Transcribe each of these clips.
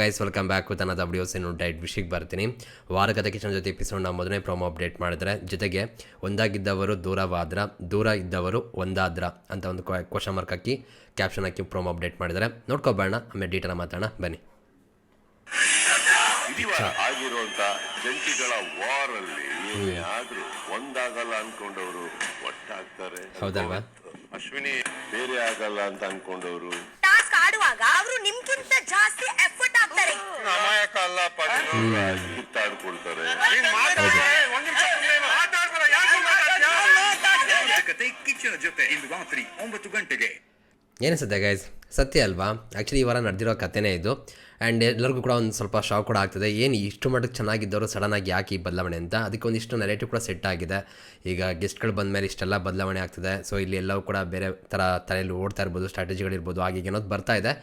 Guys welcome back with ಅನ್ನೋದು videos ಇನ್ನು diet ವಿಷಯಕ್ಕೆ ಬರ್ತೀನಿ. ವಾರಗದ ಕಿಚನ್ ಜೊತೆ ಎಪಿಸೋಡ್ನ ಮೊದಲನೇ ಪ್ರೊಮೋ ಅಪ್ಡೇಟ್ ಮಾಡಿದ್ರೆ ಜೊತೆಗೆ ಒಂದಾಗಿದ್ದವರು ದೂರವಾದ್ರ ದೂರ ಇದ್ದವರು ಒಂದಾದ್ರ ಅಂತ ಒಂದು ಕ್ವಶನ್ ಮಾರ್ಕ್ ಹಾಕಿ ಕ್ಯಾಪ್ಷನ್ ಹಾಕಿ ಪ್ರೊಮೋ ಅಪ್ಡೇಟ್ ಮಾಡಿದ್ದಾರೆ ನೋಡ್ಕೊಬೇಡ ಆಮೇಲೆ ಡೀಟೇಲ್ ಮಾತಾಡೋಣ. ಬನ್ನಿ. ಆಗಿರುವಂತ ಜಂಟಿಗಳ ವಾರ್ ಅಲ್ಲಿ ನೀವು ಆದ್ರೂ ಒಂದಾಗಲ್ಲ ಅನ್ಕೊಂಡವರು ಒಟ್ಟಾಗ್ತಾರೆ. ಹೌದಲ್ವಾ? ಅಶ್ವಿನಿ ಬೇರೆ ಆಗಲ್ಲ ಅಂತ ಅನ್ಕೊಂಡವರು. ಟಾಸ್ಕ್ ಆಡುವಾಗ ಅವರು ನಿಮ್ಗಿಂತ ಜಾಸ್ತಿ ಹಾಕ್ತಾರೆ ಅಮಾಯಕ ಅಲ್ಲ ಕಿತ್ತಾಡ್ಕೊಳ್ತಾರೆ ಕಿಚ್ಚನ ಜೊತೆ ಇಂದು ರಾತ್ರಿ ಒಂಬತ್ತು ಗಂಟೆಗೆ. ಏನಿಸುತ್ತೆ ಗೈಸ್ ಸತ್ಯ ಅಲ್ವಾ? ಆ್ಯಕ್ಚುಲಿ ಈ ವಾರ ನಡೆದಿರೋ ಕಥೆನೇ ಇದು. ಆ್ಯಂಡ್ ಎಲ್ಲರಿಗೂ ಕೂಡ ಒಂದು ಸ್ವಲ್ಪ ಶಾಕ್ ಕೂಡ ಆಗ್ತದೆ. ಏನು ಇಷ್ಟು ಮಟ್ಟಕ್ಕೆ ಚೆನ್ನಾಗಿದ್ದವರು ಸಡನ್ನಾಗಿ ಯಾಕೆ ಈ ಬದಲಾವಣೆ ಅಂತ? ಅದಕ್ಕೆ ಒಂದಿಷ್ಟು ನೆರೇಟಿವ್ ಕೂಡ ಸೆಟ್ ಆಗಿದೆ. ಈಗ ಗೆಸ್ಟ್ಗಳು ಬಂದ ಮೇಲೆ ಇಷ್ಟೆಲ್ಲ ಬದಲಾವಣೆ ಆಗ್ತದೆ. ಸೊ ಇಲ್ಲಿ ಎಲ್ಲವೂ ಕೂಡ ಬೇರೆ ಥರ ತಲೆಯಲ್ಲಿ ಓಡ್ತಾ ಇರ್ಬೋದು ಸ್ಟ್ರಾಟಜಿಗಳಿರ್ಬೋದು ಹಾಗೆ ಏನೋ ಬರ್ತಾ ಇದೆ.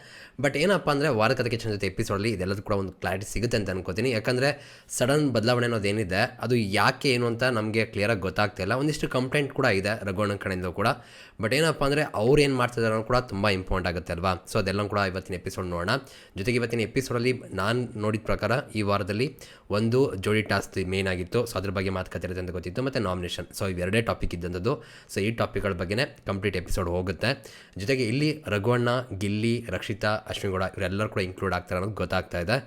ಬಟ್ ಏನಪ್ಪ ಅಂದರೆ ವಾರ ಕಥೆ ಕಿಚನ್ ಜೊತೆ ಎಪಿಸೋಡಲ್ಲಿ ಇದೆಲ್ಲದೂ ಕೂಡ ಒಂದು ಕ್ಲಾರಿಟಿ ಸಿಗುತ್ತೆ ಅಂತ ಅನ್ಕೋತೀನಿ. ಯಾಕಂದರೆ ಸಡನ್ ಬದಲಾವಣೆ ಅನ್ನೋದೇನಿದೆ ಅದು ಯಾಕೆ ಏನು ಅಂತ ನಮಗೆ ಕ್ಲಿಯರಾಗಿ ಗೊತ್ತಾಗ್ತಿಲ್ಲ ಒಂದಿಷ್ಟು ಕಂಪ್ಲೇಂಟ್ ಕೂಡ ಇದೆ ರಘುವಣ್ಣ ಕಡೆಯಿಂದ ಕೂಡ. ಬಟ್ ಏನಪ್ಪ ಅಂದರೆ ಅವ್ರು ಏನು ಮಾಡ್ತಿದ್ದಾರೆ ಕೂಡ ತುಂಬ ಇಂಪಾರ್ಟೆಂಟ್ ಆಗುತ್ತೆ ಅಲ್ವಾ? ಸೊ ಅದೆಲ್ಲ ಕೂಡ ಇವತ್ತಿನ ಎಪಿಸೋಡ್ ನೋಡೋಣ. ಜೊತೆಗೆ ಇವತ್ತಿನ ಎಪಿಸೋಡಲ್ಲಿ ನಾನು ನೋಡಿದ ಪ್ರಕಾರ ಈ ವಾರದಲ್ಲಿ ಒಂದು ಜೋಡಿ ಟಾಸ್ಕ್ ಮೇನ್ ಆಗಿತ್ತು. ಸೊ ಅದ್ರ ಬಗ್ಗೆ ಮಾತುಕತೆ ಇರುತ್ತೆ ಅಂತ ಗೊತ್ತಿತ್ತು. ಮತ್ತು ನಾಮಿನೇಷನ್ ಸೊ ಇವೆರಡೇ ಟಾಪಿಕ್ ಇದ್ದಂಥದ್ದು ಸೊ ಈ ಟಾಪಿಕ್ಗಳ ಬಗ್ಗೆನೇ ಕಂಪ್ಲೀಟ್ ಎಪಿಸೋಡ್ ಹೋಗುತ್ತೆ. ಜೊತೆಗೆ ಇಲ್ಲಿ ರಘುವಣ್ಣ, ಗಿಲ್ಲಿ, ರಕ್ಷಿತಾ ಅಶ್ವಿಗೌಡ ಇವರೆಲ್ಲರೂ ಕೂಡ ಇನ್ಕ್ಲೂಡ್ ಆಗ್ತಾರೆ ಅನ್ನೋದು ಗೊತ್ತಾಗ್ತಾ ಇದೆ.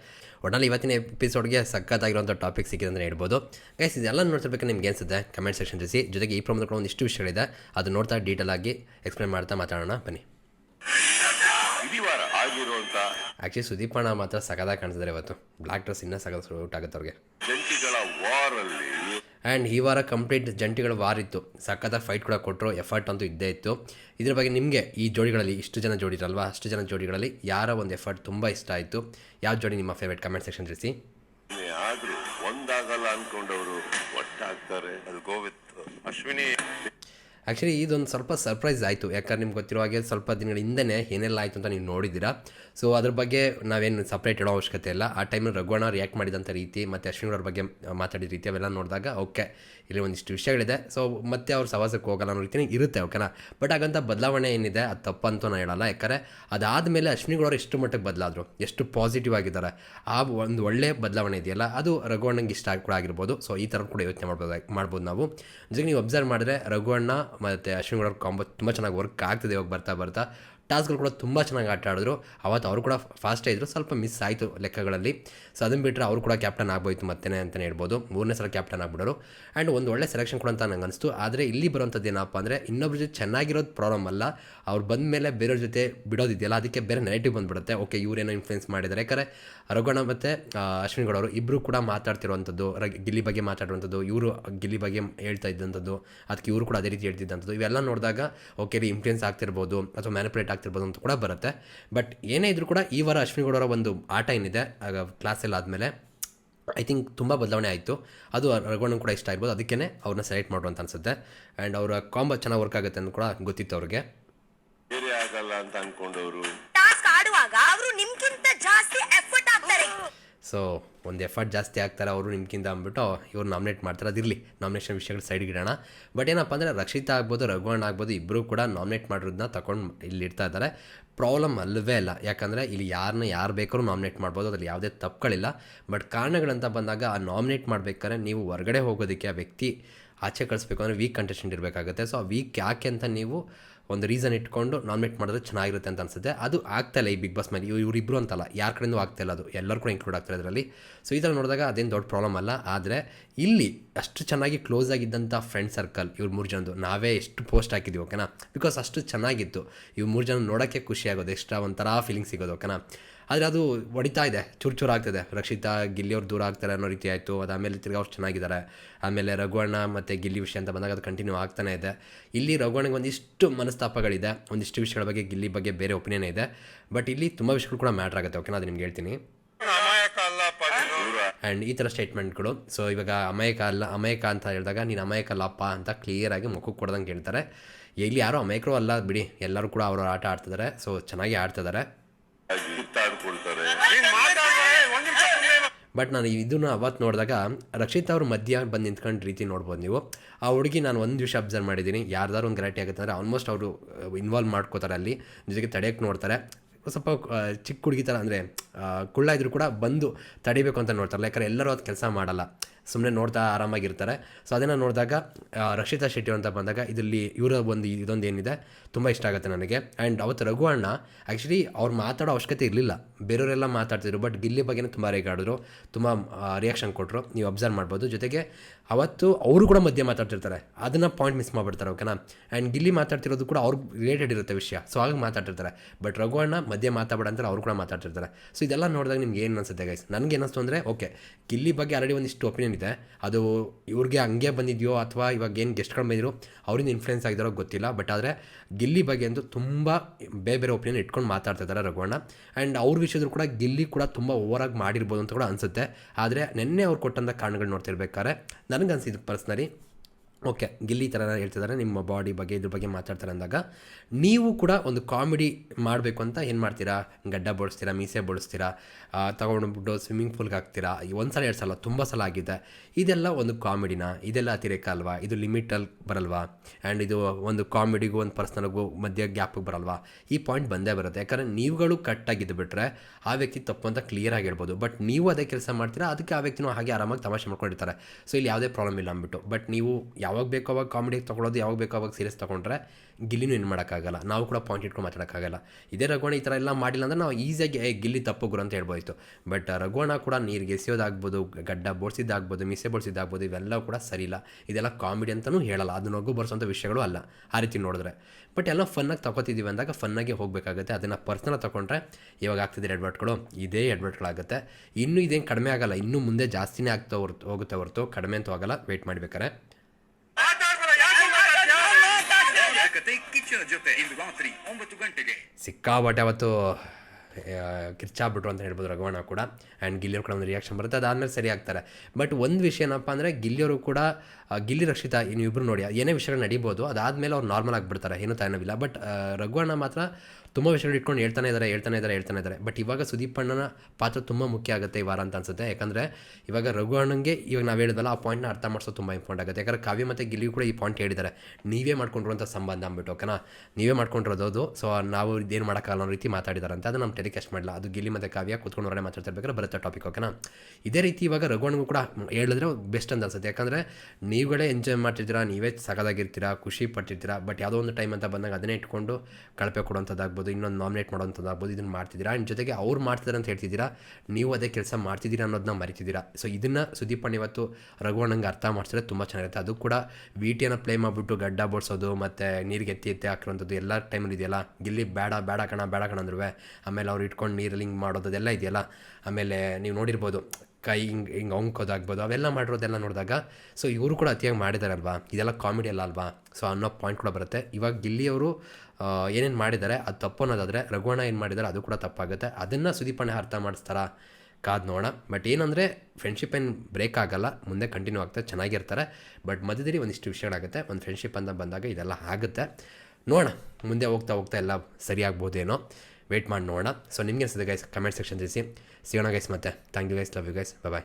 ಒಟ್ನಲ್ಲಿ ಇವತ್ತಿನ ಎಪಿಸೋಡ್ಗೆ ಸಖತ್ತಾಗಿರುವಂಥ ಟಾಪಿಕ್ ಸಿಕ್ಕಿದೆ ಅಂತ ಹೇಳ್ಬೋದು. ಗೈಸ್ ಇದೆಲ್ಲ ನೋಡ್ತಿರ್ಬೇಕು ನಿಮ್ಗೆ ಅನಿಸುತ್ತೆ ಕಮೆಂಟ್ ಸೆಕ್ಷನ್ ತಿಳಿಸಿ ಜೊತೆಗೆ ಈ ಪ್ರಮಾಣದ ಕೂಡ ಒಂದಿಷ್ಟು ವಿಷಯಗಳಿದೆ. ಅದು ನೋಡ್ತಾ ಡೀಟೇಲ್ ಆಗಿ ಎಕ್ಸ್ಪ್ಲೇನ್ ಮಾಡ್ತಾ ಮಾತಾಡೋಣ. ಬನ್ನಿ. ಇದಿವಾರ ಆಕ್ಚುಲಿ ಸುದೀಪಣ್ಣ ಮಾತ್ರ ಸಗದ ಕಾಣಿಸಿದ್ರೆ ಇವತ್ತು. ಬ್ಲಾಕ್ ಡ್ರೆಸ್ ಇನ್ನೂ ಸಗದ ಔಟ್ ಆಗುತ್ತೆ ಅವ್ರಿಗೆ. ಜಂಟಿಗಳ ವಾರ್ ಅಲ್ಲಿ ಆ್ಯಂಡ್ ಈ ವಾರ ಕಂಪ್ಲೀಟ್ ಜಂಟಿಗಳ ವಾರ್ ಇತ್ತು. ಸಖತ್ತಾಗಿ ಫೈಟ್ ಕೂಡ ಕೊಟ್ಟರು ಎಫರ್ಟ್ ಅಂತೂ ಇದ್ದೇ ಇತ್ತು. ಇದ್ರ ಬಗ್ಗೆ ನಿಮಗೆ ಈ ಜೋಡಿಗಳಲ್ಲಿ ಇಷ್ಟು ಜನ ಜೋಡಿ ಇರಲ್ವಾ ಅಷ್ಟು ಜನ ಜೋಡಿಗಳಲ್ಲಿ ಯಾರ ಒಂದು ಎಫರ್ಟ್ ತುಂಬ ಇಷ್ಟ ಆಯಿತು. ಯಾವ ಜೋಡಿ ನಿಮ್ಮ ಫೇವ್ರೇಟ್ ಕಮೆಂಟ್ ಸೆಕ್ಷನ್ ತಿಳಿಸಿ? ಆದ್ರೂ ಒಂದಾಗಲ್ಲ ಅಂದ್ಕೊಂಡವರು ಒಟ್ಟಾಗ್ತಾರೆ. ಅದು ಗೋವಿತ್ ಅಶ್ವಿನಿ. ಆ್ಯಕ್ಚುಲಿ ಇದೊಂದು ಸ್ವಲ್ಪ ಸರ್ಪ್ರೈಸ್ ಆಯಿತು. ಯಾಕಂದ್ರೆ ನಿಮ್ಗೆ ಗೊತ್ತಿರೋ ಹಾಗೆ ಸ್ವಲ್ಪ ದಿನಗಳ ಹಿಂದೆನೇ ಏನೆಲ್ಲ ಆಯಿತು ಅಂತ ನೀವು ನೋಡಿದ್ದೀರಾ. ಸೊ ಅದ್ರ ಬಗ್ಗೆ ನಾವೇನು ಸಪ್ರೇಟ್ ಇಡೋ ಅವಶ್ಯಕತೆ ಇಲ್ಲ. ಆ ಟೈಮಲ್ಲಿ ರಘುವಣ ರಿಯಾಕ್ಟ್ ಮಾಡಿದಂಥ ರೀತಿ ಮತ್ತು ಅಶ್ವಿನ್ ಅವ್ರ ಬಗ್ಗೆ ಮಾತಾಡಿದ ರೀತಿ ಅವೆಲ್ಲ ನೋಡಿದಾಗ ಓಕೆ ಇಲ್ಲಿ ಒಂದಿಷ್ಟು ವಿಷಯಗಳಿದೆ. ಸೊ ಮತ್ತೆ ಅವ್ರು ಸವಾಸಕ್ಕೆ ಹೋಗಲ್ಲ ಅನ್ನೋ ರೀತಿ ಇರುತ್ತೆ ಓಕೆನಾ ಬಟ್ ಹಾಗಂತ ಬದಲಾವಣೆ ಏನಿದೆ, ಅದು ತಪ್ಪಂತೂ ನಾನು ಹೇಳಲ್ಲ. ಯಾಕಂದರೆ ಅದಾದಮೇಲೆ ಅಶ್ವಿನಿಗಳವ್ರು ಎಷ್ಟು ಮಟ್ಟಕ್ಕೆ ಬದಲಾದರು, ಎಷ್ಟು ಪಾಸಿಟಿವ್ ಆಗಿದ್ದಾರೆ, ಆ ಒಂದು ಒಳ್ಳೆ ಬದಲಾವಣೆ ಇದೆಯಲ್ಲ, ಅದು ರಘುವಣ್ಣಂಗೆ ಇಷ್ಟ ಕೂಡ ಆಗಿರ್ಬೋದು. ಸೊ ಈ ಥರ ಕೂಡ ಯೋಚನೆ ಮಾಡ್ಬೋದು ಮಾಡ್ಬೋದು ನಾವು. ಜೊತೆಗೆ ನೀವು ಅಬ್ಸರ್ವ್ ಮಾಡಿದ್ರೆ ರಘುವಣ್ಣ ಮತ್ತು ಅಶ್ವಿನ್ಗೌಡರ ಕಾಂಬೋ ತುಂಬ ಚೆನ್ನಾಗಿ ವರ್ಕ್ ಆಗ್ತಿದೆ ಇವಾಗ ಬರ್ತಾ ಬರ್ತಾ. ಟಾಸ್ಕ್ಗಳು ಕೂಡ ತುಂಬ ಚೆನ್ನಾಗಿ ಆಟ ಆಡಿದ್ರು. ಅವತ್ತು ಅವರು ಕೂಡ ಫಾಸ್ಟೇ ಇದ್ದರು ಸ್ವಲ್ಪ ಮಿಸ್ ಆಯಿತು ಲೆಕ್ಕಗಳಲ್ಲಿ. ಸೊ ಅದನ್ನು ಬಿಟ್ಟರೆ ಅವರು ಕೂಡ ಕ್ಯಾಪ್ಟನ್ ಆಗೋಯ್ತು ಮತ್ತೆ ಅಂತಲೇ ಹೇಳ್ಬೋದು. ಮೂರನೇ ಸಲ ಕ್ಯಾಪ್ಟನ್ ಆಗ್ಬಿಡೋರು. ಆ್ಯಂಡ್ ಒಂದು ಒಳ್ಳೆ ಸೆಲೆಕ್ಷನ್ ಕೂಡ ಅಂತ ನಂಗೆ ಅನಿಸ್ತು. ಆದರೆ ಇಲ್ಲಿ ಬರುವಂಥದ್ದು ಏನಪ್ಪ ಅಂದರೆ, ಇನ್ನೊಬ್ರ ಜೊತೆ ಚೆನ್ನಾಗಿರೋದು ಪ್ರಾಬ್ಲಮ್ ಅಲ್ಲ. ಅವ್ರು ಬಂದ ಮೇಲೆ ಬೇರೆಯವ್ರ ಜೊತೆ ಬಿಡೋದಿದೆಯಲ್ಲ, ಅದಕ್ಕೆ ಬೇರೆ ನೆಗೆಟಿವ್ ಬಂದುಬಿಡುತ್ತೆ. ಓಕೆ ಇವರೇನೋ ಇನ್ಫ್ಲುಯೆನ್ಸ್ ಮಾಡಿದ್ದಾರೆ ಯಾಕಂದರೆ ರಘುವಣ ಮತ್ತು ಅಶ್ವಿನ್ ಗೌಡ ಅವರು ಇಬ್ಬರು ಕೂಡ ಮಾತಾಡ್ತಿರುವಂಥದ್ದು ಗಿಲ್ಲಿ ಬಗ್ಗೆ ಮಾತಾಡುವಂಥದ್ದು, ಇವರು ಗಿಲ್ಲಿ ಬಗ್ಗೆ ಹೇಳ್ತಾ ಇದ್ದಂಥದ್ದು. ಅದಕ್ಕೆ ಇವರು ಕೂಡ ಅದೇ ರೀತಿ ಹೇಳ್ತಿದ್ದಂಥದ್ದು ಇವೆಲ್ಲ ನೋಡಿದಾಗ ಓಕೆ ರೀ ಇನ್ಫ್ಲುಯೆನ್ಸ್ ಆಗ್ತಿರ್ಬೋದು ಅಥವಾ ಮ್ಯಾನಿಪುಲೇಟ್ ಆಗ್ತಿರ್ಬೋದು ಅಂತ ಕೂಡ ಬರುತ್ತೆ. ಬಟ್ ಏನೇ ಇದ್ರೂ ಕೂಡ ಈ ವಾರ ಅಶ್ವಿನಿ ಗೌಡರ ಒಂದು ಆಟ ಏನಿದೆ, ಆಗ ಕ್ಲಾಸಲ್ಲಿ ಆದಮೇಲೆ ಐ ಥಿಂಕ್ ತುಂಬ ಬದಲಾವಣೆ ಆಯಿತು. ಅದು ರಘುವಣ್ಣನ್ ಕೂಡ ಇಷ್ಟ ಇರ್ಬೋದು ಅದಕ್ಕೇ ಅವ್ರನ್ನ ಸೆಲೆಕ್ಟ್ ಮಾಡುವ ಅಂತ ಅನಿಸುತ್ತೆ. ಆ್ಯಂಡ್ ಅವರ ಕಾಂಬೋ ಚೆನ್ನಾಗಿ ವರ್ಕ್ ಆಗುತ್ತೆ ಅಂತ ಕೂಡ ಗೊತ್ತಿತ್ತು ಅವ್ರಿಗೆ. ಬೇರೆ ಆಗಲ್ಲ ಅಂತ ಅನ್ಕೊಂಡವರು ಟಾಸ್ಕ್ ಆಡುವಾಗ ಅವರು ನಿಮ್ಗಿಂತ ಜಾಸ್ತಿ ಎಫರ್ಟ್ ಹಾಕ್ತಾರೆ ಸೊ ಒಂದು ಎಫರ್ಟ್ ಜಾಸ್ತಿ ಆಗ್ತಾರೆ ಅವರು ನಿಮ್ಗಿಂತ ಅಂದ್ಬಿಟ್ಟು ಇವ್ರು ನಾಮಿನೇಟ್ ಮಾಡ್ತಾರೆ. ಅದಿರಲಿ ನಾಮಿನೇಷನ್ ವಿಷಯಗಳು ಸೈಡ್ಗೆ ಇಡೋಣ ಬಟ್ ಏನಪ್ಪ ಅಂದರೆ ರಕ್ಷಿತಾ ಆಗ್ಬೋದು ರಘುವಣ್ಣ ಆಗ್ಬೋದು ಇಬ್ಬರು ಕೂಡ ನಾಮಿನೇಟ್ ಮಾಡಿರೋದನ್ನ ತಗೊಂಡು ಇಲ್ಲಿ ಇರ್ತಾ ಇದ್ದಾರೆ. ಪ್ರಾಬ್ಲಮ್ ಅಲ್ಲವೇ ಇಲ್ಲ. ಯಾಕಂದರೆ ಇಲ್ಲಿ ಯಾರನ್ನ ಯಾರು ಬೇಕಾದ್ರೂ ನಾಮಿನೇಟ್ ಮಾಡ್ಬೋದು. ಅದ್ರಲ್ಲಿ ಯಾವುದೇ ತಪ್ಪುಗಳಿಲ್ಲ. ಬಟ್ ಕಾರಣಗಳಂತ ಬಂದಾಗ ಆ ನಾಮಿನೇಟ್ ಮಾಡಬೇಕಾದ್ರೆ ನೀವು ಹೊರಗಡೆ ಹೋಗೋದಕ್ಕೆ ಆ ವ್ಯಕ್ತಿ ಆಚೆ ಕಳಿಸ್ಬೇಕು. ಅಂದರೆ ವೀಕ್ ಕಂಟೆಸ್ಟೆಂಟ್ ಇರಬೇಕಾಗುತ್ತೆ. ಸೊ ಆ ವೀಕ್ ಯಾಕೆ ಅಂತ ನೀವು ಒಂದು ರೀಸನ್ ಇಟ್ಕೊಂಡು ನಾಮಿನೇಟ್ ಮಾಡಿದ್ರೆ ಚೆನ್ನಾಗಿರುತ್ತೆ ಅಂತ ಅನಿಸುತ್ತೆ. ಅದು ಆಗ್ತಾಯಿಲ್ಲ ಈ ಬಿಗ್ ಬಾಸ್ ಮೇಲೆ ಇವ್ರು ಇವರಿಬ್ಬರು ಅಂತಲ್ಲ, ಯಾರ ಕಡೆಯೂ ಆಗ್ತಾಯಿಲ್ಲ ಅದು. ಎಲ್ಲರೂ ಕೂಡ ಇನ್ಕ್ಲೂಡ್ ಆಗ್ತಾರೆ ಅದರಲ್ಲಿ ಸೊ ಈ ನೋಡಿದಾಗ ಅದೇನು ದೊಡ್ಡ ಪ್ರಾಬ್ಲಮ್ ಅಲ್ಲ. ಆದರೆ ಇಲ್ಲಿ ಅಷ್ಟು ಚೆನ್ನಾಗಿ ಕ್ಲೋಸ್ ಆಗಿದ್ದಂಥ ಫ್ರೆಂಡ್ ಸರ್ಕಲ್ ಇವ್ರು ಮೂರು ಜನದ್ದು, ನಾವೇ ಎಷ್ಟು ಪೋಸ್ಟ್ ಹಾಕಿದ್ವಿ ಓಕೆನಾ ಬಿಕಾಸ್ ಅಷ್ಟು ಚೆನ್ನಾಗಿತ್ತು. ಇವ್ರು ಮೂರು ಜನ ನೋಡೋಕ್ಕೆ ಖುಷಿ ಆಗೋದು ಎಕ್ಸ್ಟ್ರಾ ಒಂಥರ ಫೀಲಿಂಗ್ ಸಿಗೋದು ಓಕೆನಾ ಆದರೆ ಅದು ಹೊಡಿತಾ ಇದೆ, ಚೂರು ಚೂರು ಆಗ್ತದೆ. ರಕ್ಷಿತಾ ಗಿಲ್ಲಿಯವ್ರು ದೂರ ಆಗ್ತಾರೆ ಅನ್ನೋ ರೀತಿ ಆಯಿತು. ಅದಾದಮೇಲೆ ತಿರ್ಗಿ ಅವ್ರು ಚೆನ್ನಾಗಿದ್ದಾರೆ. ಆಮೇಲೆ ರಘುವಣ್ಣ ಮತ್ತು ಗಿಲ್ಲಿ ವಿಷಯ ಅಂತ ಬಂದಾಗ ಅದು ಕಂಟಿನ್ಯೂ ಆಗ್ತಾನೆ ಇದೆ. ಇಲ್ಲಿ ರಘುವಣ್ಣಗೆ ಒಂದಿಷ್ಟು ಮನಸ್ತಾಪಗಳಿದೆ. ಒಂದಿಷ್ಟು ವಿಷಯಗಳ ಬಗ್ಗೆ, ಗಿಲ್ಲಿ ಬಗ್ಗೆ ಬೇರೆ ಒಪಿನಿಯನ್ ಇದೆ. ಬಟ್ ಇಲ್ಲಿ ತುಂಬ ವಿಷಯಗಳು ಕೂಡ ಮ್ಯಾಟ್ರ್ ಆಗುತ್ತೆ. ಓಕೆನಾ ಅದು ನಿಮ್ಗೆ ಹೇಳ್ತೀನಿ. ಆ್ಯಂಡ್ ಈ ಥರ ಸ್ಟೇಟ್ಮೆಂಟ್ಗಳು ಸೊ ಇವಾಗ ಅಮಾಯಕ ಅಲ್ಲ, ಅಮಾಯಕ ಅಂತ ಹೇಳಿದಾಗ ನೀನು ಅಮಾಯಕ ಅಲ್ಲಪ್ಪ ಅಂತ ಕ್ಲಿಯರಾಗಿ ಮುಖಕ್ಕೆ ಕೊಡ್ದಂಗೆ ಹೇಳ್ತಾರೆ. ಇಲ್ಲಿ ಯಾರೋ ಅಮಾಯಕರು ಅಲ್ಲ ಬಿಡಿ. ಎಲ್ಲರೂ ಕೂಡ ಅವ್ರ ಆಟ ಆಡ್ತಿದ್ದಾರೆ ಸೊ ಚೆನ್ನಾಗಿ ಆಡ್ತಿದ್ದಾರೆ ಕಿತ್ತಾಡ್ಕೊಳ್ತಾರೆ ಬಟ್ ನಾನು ಇದನ್ನು ಅವತ್ತು ನೋಡಿದಾಗ ರಕ್ಷಿತ್ ಅವ್ರ ಮಧ್ಯ ಬಂದು ನಿಂತ್ಕೊಂಡು ರೀತಿ ನೋಡ್ಬೋದು ನೀವು. ಆ ಹುಡುಗಿ ನಾನು ಒಂದು ದಿವಸ ಅಬ್ಸರ್ವ್ ಮಾಡಿದ್ದೀನಿ. ಯಾರ್ದಾರು ಒಂದು ಗಲಾಟೆ ಆಗುತ್ತೆ ಅಂದರೆ ಆಲ್ಮೋಸ್ಟ್ ಅವರು ಇನ್ವಾಲ್ವ್ ಮಾಡ್ಕೋತಾರೆ ಅಲ್ಲಿ. ಜೊತೆಗೆ ತಡೆಯೋಕ್ಕೆ ನೋಡ್ತಾರೆ. ಸ್ವಲ್ಪ ಚಿಕ್ಕ ಹುಡುಗಿ ಥರ ಅಂದರೆ ಕುಳ್ಳ ಇದ್ರು ಕೂಡ ಬಂದು ತಡಿಬೇಕು ಅಂತ ನೋಡ್ತಾರಲ್ಲ ಯಾಕಂದರೆ ಎಲ್ಲರೂ ಅದು ಕೆಲಸ ಮಾಡಲ್ಲ. ಸುಮ್ಮನೆ ನೋಡ್ತಾ ಆರಾಮಾಗಿರ್ತಾರೆ. ಸೊ ಅದನ್ನು ನೋಡಿದಾಗ ರಕ್ಷಿತಾ ಶೆಟ್ಟಿ ಅಂತ ಬಂದಾಗ ಇದರಲ್ಲಿ ಇವರ ಒಂದು ಇದೊಂದು ಏನಿದೆ, ತುಂಬ ಇಷ್ಟ ಆಗುತ್ತೆ ನನಗೆ. ಆ್ಯಂಡ್ ಅವತ್ತು ರಘು ಅಣ್ಣ ಆ್ಯಕ್ಚುಲಿ ಅವ್ರು ಮಾತಾಡೋ ಅವಶ್ಯಕತೆ ಇರಲಿಲ್ಲ. ಬೇರೆಯವರೆಲ್ಲ ಮಾತಾಡ್ತಿದ್ರು ಬಟ್ ಗಿಲ್ಲಿ ಬಗ್ಗೆನೇ ತುಂಬ ರೇಗಾಡಿದ್ರು, ತುಂಬ ರಿಯಾಕ್ಷನ್ ಕೊಟ್ಟರು ನೀವು ಅಬ್ಸರ್ವ್ ಮಾಡ್ಬೋದು. ಜೊತೆಗೆ ಅವತ್ತು ಅವರು ಕೂಡ ಮಧ್ಯೆ ಮಾತಾಡ್ತಿರ್ತಾರೆ. ಅದನ್ನು ಪಾಯಿಂಟ್ ಮಿಸ್ ಮಾಡಿಬಿಡ್ತಾರೆ ಓಕೆನಾ ಆ್ಯಂಡ್ ಗಿಲ್ಲಿ ಮಾತಾಡ್ತಿರೋದು ಕೂಡ ಅವ್ರಿಗೆ ರಿಲೇಟೆಡ್ ಇರುತ್ತೆ ವಿಷಯ. ಸೊ ಹಾಗೆ ಮಾತಾಡ್ತಿರ್ತಾರೆ. ಬಟ್ ರಘು ಅಣ್ಣ ಮಧ್ಯೆ ಮಾತಾಡ ಅಂತಾರೆ ಅವ್ರು ಕೂಡ ಮಾತಾಡ್ತಿರ್ತಾರೆ. ಸೊ ಇದೆಲ್ಲ ನೋಡಿದಾಗ ನಿಮ್ಗೆ ಏನು ಅನಿಸುತ್ತೆ ಗೈಸ್ ನನಗೆ ಏನಿಸ್ತು ಅಂದರೆ ಓಕೆ ಗಿಲ್ಲಿ ಬಗ್ಗೆ ಆಲ್ರೆಡಿ ಒಂದಿಷ್ಟು ಒಪಿನಿಯನ್ ಇದೆ. ಅದು ಇವ್ರಿಗೆ ಹಂಗೆ ಬಂದಿದೆಯೋ ಅಥವಾ ಇವಾಗ ಏನು ಗೆಸ್ಟ್ಗಳು ಬಂದಿರೋ, ಅವರಿಂದ ಇನ್ಫ್ಲುಯೆನ್ಸ್ ಆಗಿದಾರೋ ಗೊತ್ತಿಲ್ಲ. ಬಟ್ ಆದರೆ ಗಿಲ್ಲಿ ಬಗ್ಗೆ ಅಂತೂ ತುಂಬ ಬೇರೆ ಬೇರೆ ಒಪಿನಿಯನ್ ಇಟ್ಕೊಂಡು ಮಾತಾಡ್ತಿದ್ದಾರೆ ರಘುವಣ್ಣ ಆ್ಯಂಡ್ ಅವ್ರ ವಿಷಯದ್ರು ಕೂಡ ಗಿಲ್ಲಿ ಕೂಡ ತುಂಬ ಓವರಾಗಿ ಮಾಡಿರ್ಬೋದು ಅಂತ ಕೂಡ ಅನಿಸುತ್ತೆ. ಆದರೆ ನಿನ್ನೆ ಅವ್ರು ಕೊಟ್ಟಂಥ ಕಾರಣಗಳು ನೋಡ್ತಿರ್ಬೇಕಾದ್ರೆ ನನಗನ್ಸಿದ್ದು ಪರ್ಸ್ನಲಿ ಓಕೆ, ಗಿಲ್ಲಿ ಥರ ಹೇಳ್ತಿದ್ದಾರೆ, ನಿಮ್ಮ ಬಾಡಿ ಬಗ್ಗೆ, ಇದ್ರ ಬಗ್ಗೆ ಮಾತಾಡ್ತಾರೆ ಅಂದಾಗ, ನೀವು ಕೂಡ ಒಂದು ಕಾಮಿಡಿ ಮಾಡಬೇಕು ಅಂತ ಏನು ಮಾಡ್ತೀರಾ? ಗಡ್ಡ ಬೋಳಿಸ್ತೀರಾ, ಮೀಸೆ ಬೋಳಿಸ್ತೀರಾ ತೊಗೊಂಡ್ಬಿಟ್ಟು ಸ್ವಿಮ್ಮಿಂಗ್ ಪೂಲ್ಗೆ ಹಾಕ್ತೀರಾ? ಒಂದು ಸಲ ಎರಡು ಸಲ ತುಂಬ ಸಲ ಆಗಿದೆ. ಇದೆಲ್ಲ ಒಂದು ಕಾಮಿಡಿನ? ಇದೆಲ್ಲ ಅತಿರೇಕ ಅಲ್ವಾ? ಇದು ಲಿಮಿಟಲ್ಲಿ ಬರಲ್ವಾ? ಆ್ಯಂಡ್ ಇದು ಒಂದು ಕಾಮಿಡಿಗೂ, ಒಂದು ಪರ್ಸ್ನಲ್ಗೂ ಮಧ್ಯ ಗ್ಯಾಪಿಗೆ ಬರಲ್ವಾ? ಈ ಪಾಯಿಂಟ್ ಬಂದೇ ಬರುತ್ತೆ. ಯಾಕಂದರೆ ನೀವುಗಳು ಕಟ್ಟಾಗಿದ್ದು ಬಿಟ್ಟರೆ ಆ ವ್ಯಕ್ತಿ ತಪ್ಪು ಅಂತ ಕ್ಲಿಯರ್ ಆಗಿರ್ಬೋದು ಬಟ್ ನೀವು ಅದೇ ಕೆಲಸ ಮಾಡ್ತೀರಾ, ಅದಕ್ಕೆ ಆ ವ್ಯಕ್ತಿನೂ ಹಾಗೆ ಆರಾಮಾಗಿ ತಮಾಷೆ ಮಾಡ್ಕೊಂಡಿರ್ತಾರೆ. ಸೊ ಇಲ್ಲಿ ಯಾವುದೇ ಪ್ರಾಬ್ಲಮ್ ಇಲ್ಲ ಅಂದ್ಬಿಟ್ಟು. ಬಟ್ ನೀವು ಯಾವಾಗ ಬೇಕೋ ಅವಾಗ ಕಾಮಿಡಿ ತೊಗೊಳೋದು, ಯಾವಾಗ ಬೇಕೋ ಅವಾಗ ಸೀರಿಯಸ್ ತೊಗೊಂಡ್ರೆ ಗಿಲ್ಲಿನೂ ಏನು ಮಾಡೋಕ್ಕಾಗಲ್ಲ. ನಾವು ಕೂಡ ಪಾಯಿಂಟ್ ಇಟ್ಕೊಂಡು ಮಾತಾಡೋಕ್ಕಾಗಲ್ಲ. ಇದೇ ರಘುವಣ ಈ ಥರ ಎಲ್ಲ ಮಾಡಿಲ್ಲ ಅಂದರೆ ನಾವು ಈಸಿಯಾಗಿ ಏ, ಗಿಲ್ಲಿ ತಪ್ಪು ಗುರು ಅಂತ ಹೇಳ್ಬೋಯ್ತು. ಬಟ್ ರಘುವಣ ಕೂಡ ನೀರಿಗೆ ಎಸೆಯೋದಾಗ್ಬೋದು, ಗಡ್ಡ ಬೋಡಿಸಿದ್ದಾಗ್ಬೋದು ಮಿಸೆ ಬೋಡಿಸಿದ್ದಾಗ್ಬೋದು ಇವೆಲ್ಲ ಕೂಡ ಸರಿಯಿಲ್ಲ ಇದೆಲ್ಲ ಕಾಮಿಡಿ ಅಂತಲೂ ಹೇಳಲ್ಲ. ಅದು ನಗು ಬರ್ಸೋಂಥ ವಿಷಯಗಳು ಅಲ್ಲ. ಆ ರೀತಿ ನೋಡಿದ್ರೆ. ಬಟ್ ಎಲ್ಲ ಫನ್ನಾಗಿ ತಗೋತಿದ್ದೀವಿ ಅಂದಾಗ ಫನ್ನಾಗಿ ಹೋಗಬೇಕಾಗುತ್ತೆ. ಅದನ್ನು ಪರ್ಸ್ನಲ್ ತೊಗೊಂಡ್ರೆ ಇವಾಗ ಆಗ್ತಿದೆ ಎಡ್ವರ್ಟ್ಗಳು ಇದೇ ಎಡ್ವರ್ಟ್ಗಳಾಗುತ್ತೆ ಇನ್ನೂ ಇದೇನು ಕಡಿಮೆ ಆಗಲ್ಲ. ಇನ್ನೂ ಮುಂದೆ ಜಾಸ್ತಿನೇ ಆಗ್ತಾ ಹೋಗುತ್ತೆ ಹೊರತು. ಕಡಿಮೆ ಅಂತೂ ಆಗಲ್ಲ. ವೆಯ್ಟ್ ಮಾಡಬೇಕಾರೆ ಕತೆ ಕಿಚ್ಚನ ಜೊತೆ ಇಂದು ರಾತ್ರಿ ಒಂಬತ್ತು ಗಂಟೆಗೆ ಸಿಕ್ಕಾಬಟ್ಟೆ ಅವತ್ತು ಕಿರ್ಚಾಬಿಟ್ರು ಅಂತ ಹೇಳ್ಬೋದು ರಘುವಣ ಕೂಡ. ಆ್ಯಂಡ್ ಗಿಲ್ಲಿಯವ್ರು ಕೂಡ ಒಂದು ರಿಯಾಕ್ಷನ್ ಬರುತ್ತೆ. ಅದಾದಮೇಲೆ ಸರಿ ಆಗ್ತಾರೆ. ಬಟ್ ಒಂದು ವಿಷಯ ಏನಪ್ಪ ಅಂದರೆ ಗಿಲ್ಲಿಯವರು ಕೂಡ ಗಿಲ್ಲಿ, ರಕ್ಷಿತಾ ಇಬ್ಬರು ನೋಡಿ, ಏನೇ ವಿಷಯಗಳು ನಡೀಬೋದು, ಅದಾದಮೇಲೆ ಅವ್ರು ನಾರ್ಮಲ್ ಆಗಿಬಿಡ್ತಾರೆ. ಏನೂ ತಾಯಿನವಿಲ್ಲ ಬಟ್ ರಘುವಣ್ಣ ಮಾತ್ರ ತುಂಬ ವಿಷಯಗಳು ಇಟ್ಕೊಂಡು ಹೇಳ್ತಾನೆ ಇದ್ದಾರೆ ಹೇಳ್ತಾನೆ ಇದ್ದಾರೆ ಹೇಳ್ತಾನೆ ಇದ್ದಾರೆ ಬಟ್ ಇವಾಗ ಸುದೀಪ್ ಅಣ್ಣನ ಪಾತ್ರ ತುಂಬ ಮುಖ್ಯ ಆಗುತ್ತೆ ಈ ವಾರ ಅಂತ ಅನ್ಸುತ್ತೆ. ಯಾಕಂದರೆ ಇವಾಗ ರಘು ಅಣ್ಣಂಗೆ ಇವಾಗ ನಾವು ಹೇಳಿದಲ್ಲ ಆ ಪಾಯಿಂಟ್ನ ಅರ್ಥ ಮಾಡಿಸೋದು ತುಂಬ ಇಂಪಾರ್ಟೆಂಟ್ ಆಗುತ್ತೆ. ಯಾಕಂದರೆ ಕಾವ್ಯ ಮತ್ತು ಗಿಲ್ಲಿ ಕೂಡ ಈ ಪಾಯಿಂಟ್ ಹೇಳಿದ್ದಾರೆ. ನೀವೇ ಮಾಡ್ಕೊಂಡಿರುವಂಥ ಸಂಬಂಧ ಅಂದ್ಬಿಟ್ಟು ಓಕೆನಾ ನೀವೇ ಮಾಡ್ಕೊಂಡಿರೋದು ಸೊ ನಾವು ಇದೇನು ಮಾಡೋಕ್ಕಾಗಲ್ಲ ಅನ್ನೋ ರೀತಿ ಮಾತಾಡಿದಾರಂತೆ ಅದು ನಮ್ಮ ಟೆಲಿಕಾಸ್ಟ್ ಮಾಡಲ್ಲ ಅದು ಗಿಲ್ಲಿ ಮತ್ತು ಕಾವ್ಯ ಕೂತ್ಕೊಂಡು ಹೊರಗಡೆ ಮಾತಾಡ್ತಿರ್ಬೇಕಾದ್ರೆ ಬರುತ್ತೆ ಟಾಪಿಕ್ ಓಕೆನಾ ಇದೇ ರೀತಿ ಇವಾಗ ರಘುವಣ್ಗೂ ಕೂಡ ಹೇಳಿದ್ರೆ ಬೆಸ್ಟ್ ಅಂತ ಅನ್ಸುತ್ತೆ. ಯಾಕಂದರೆ ನೀವುಗಳೇ ಎಂಜಾಯ್ ಮಾಡ್ತಿರ್ತೀರಾ ನೀವೇ ಸಗದಾಗಿರ್ತೀರಾ ಖುಷಿ ಪಟ್ಟಿರ್ತೀರಾ ಬಟ್ ಯಾವುದೋ ಒಂದು ಟೈಮ್ ಅಂತ ಬಂದಾಗ ಅದನ್ನೇ ಇಟ್ಕೊಂಡು ಕಳಪೆ ಕೊಡುವಂಥದ್ದಾಗ್ಬೋದು, ಇನ್ನೊಂದು ನಾಮಿನೇಟ್ ಮಾಡೋಂಥದ್ದಾಗ್ಬೋದು ಇದನ್ನು ಮಾಡ್ತಿದ್ದೀರಾ? ಆ್ಯಂಡ್ ಜೊತೆಗೆ ಅವ್ರು ಮಾಡ್ತಿದ್ದಾರೆ ಅಂತ ಹೇಳ್ತಿದ್ದೀರಾ? ನೀವು ಅದೇ ಕೆಲಸ ಮಾಡ್ತಿದ್ದೀರಾ ಅನ್ನೋದನ್ನ ಮರಿತಿದ್ದೀರಾ? ಸೊ ಇದನ್ನು ಸುದೀಪ್ ಅಣ್ಣ ಇವತ್ತು ರಘುವಣ್ಣಂಗೆ ಅರ್ಥ ಮಾಡಿಸಿದ್ರೆ ತುಂಬ ಚೆನ್ನಾಗಿರುತ್ತೆ. ಅದು ಕೂಡ ವಿ ಟಿಯನ್ನು ಪ್ಲೇ ಮಾಡಿಬಿಟ್ಟು ಗಡ್ಡ ಬೋಡ್ಸೋದು ಮತ್ತು ನೀರಿಗೆ ಎತ್ತಿ ಎತ್ತಿ ಹಾಕಿರೋಂಥದ್ದು ಎಲ್ಲ ಟೈಮಲ್ಲಿ ಇದೆಯಲ್ಲ? ಗಿಲ್ಲಿ ಬೇಡ ಬೇಡ ಕಣ ಬೇಡ ಕಣ ಅಂದ್ರೂ ಆಮೇಲೆ ಅವ್ರು ಇಟ್ಕೊಂಡು ನೀರಲ್ಲಿ ಹಿಂಗೆ ಮಾಡೋದು ಅದೆಲ್ಲ ಇದೆಯಲ್ಲ? ಆಮೇಲೆ ನೀವು ನೋಡಿರ್ಬೋದು, ಕೈ ಹಿಂಗೆ ಹಿಂಗೆ ಅಂಕೋದಾಗ್ಬೋದು ಅವೆಲ್ಲ ಮಾಡಿರೋದೆಲ್ಲ ನೋಡಿದಾಗ, ಸೊ ಇವರು ಕೂಡ ಅತಿಯಾಗಿ ಮಾಡಿದಾರಲ್ವಾ? ಇದೆಲ್ಲ ಕಾಮಿಡಿ ಅಲ್ಲ ಅಲ್ವಾ? ಸೊ ಅನ್ನೋ ಪಾಯಿಂಟ್ ಕೂಡ ಬರುತ್ತೆ. ಇವಾಗ ಗಿಲ್ಲಿಯವರು ಏನೇನು ಮಾಡಿದ್ದಾರೆ ಅದು ತಪ್ಪು ಅನ್ನೋದಾದರೆ ರಘುವಣ ಏನು ಮಾಡಿದ್ದಾರೆ ಅದು ಕೂಡ ತಪ್ಪಾಗುತ್ತೆ. ಅದನ್ನು ಸುದೀಪಣೆ ಅರ್ಥ ಮಾಡಿಸ್ತಾರ? ಕಾದು ನೋಡೋಣ. ಬಟ್ ಏನಂದರೆ ಫ್ರೆಂಡ್ಶಿಪ್ ಏನು ಬ್ರೇಕ್ ಆಗಲ್ಲ, ಮುಂದೆ ಕಂಟಿನ್ಯೂ ಆಗ್ತಾ ಚೆನ್ನಾಗಿರ್ತಾರೆ. ಬಟ್ ಮಧ್ಯದಲ್ಲಿ ಒಂದಿಷ್ಟು ವಿಷಯಗಳಾಗುತ್ತೆ. ಒಂದು ಫ್ರೆಂಡ್ಶಿಪ್ ಅಂತ ಬಂದಾಗ ಇದೆಲ್ಲ ಆಗುತ್ತೆ. ನೋಡೋಣ, ಮುಂದೆ ಹೋಗ್ತಾ ಹೋಗ್ತಾ ಎಲ್ಲ ಸರಿಯಾಗ್ಬೋದೇನೋ. ವೆಯ್ಟ್ ಮಾಡಿ ನೋಡೋಣ. ಸೊ ನಿಮಗೆ ಅನಿಸಿದೆ ಗೈಸ್ ಕಮೆಂಟ್ ಸೆಕ್ಷನ್ ತಿಳಿಸಿ. ಸಿಗೋಣ ಗೈಸ್ ಮತ್ತೆ. Thank you guys love you guys bye